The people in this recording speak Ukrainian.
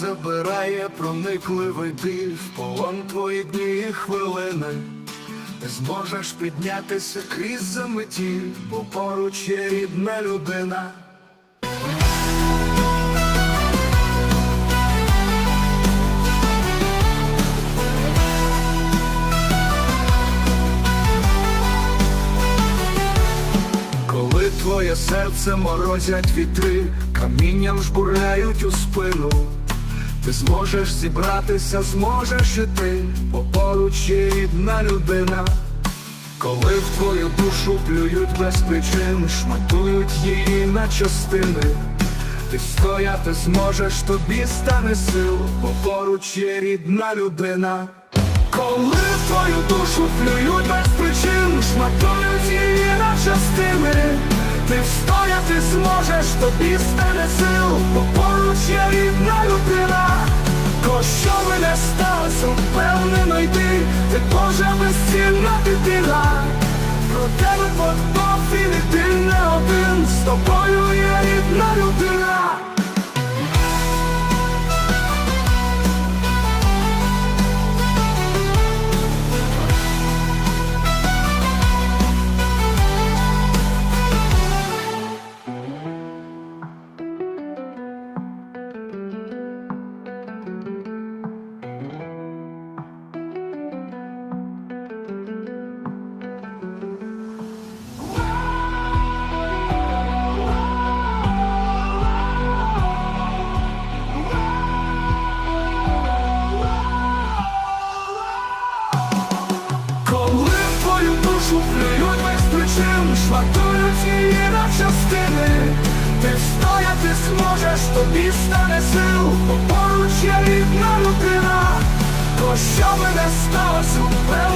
забирає проникливий біль в полон твої дні і хвилини. Не зможеш піднятися крізь заметіль, бо поруч є рідна людина. Коли твоє серце морозять вітри, камінням жбурляють у спину. Ти зможеш зібратися, зможеш іти, бо поруч є рідна людина. Коли в твою душу плюють без причин, шматують її на частини. Ти стояти зможеш, тобі стане сил, бо поруч є рідна людина. Коли в твою душу плюють без причин, шматують її на частини. Ти зможеш, тобі стане сил, бо поруч є рідна людина. Ко що би не сталося, впевнено йди, ти Божа безцінна дитина. Про тебе подбав і ти не один, з тобою твою без причин, шматують її на частини, ти встояти зможеш, тобі стане сил, бо поруч є рідна людина. То що би не сталося, впевнено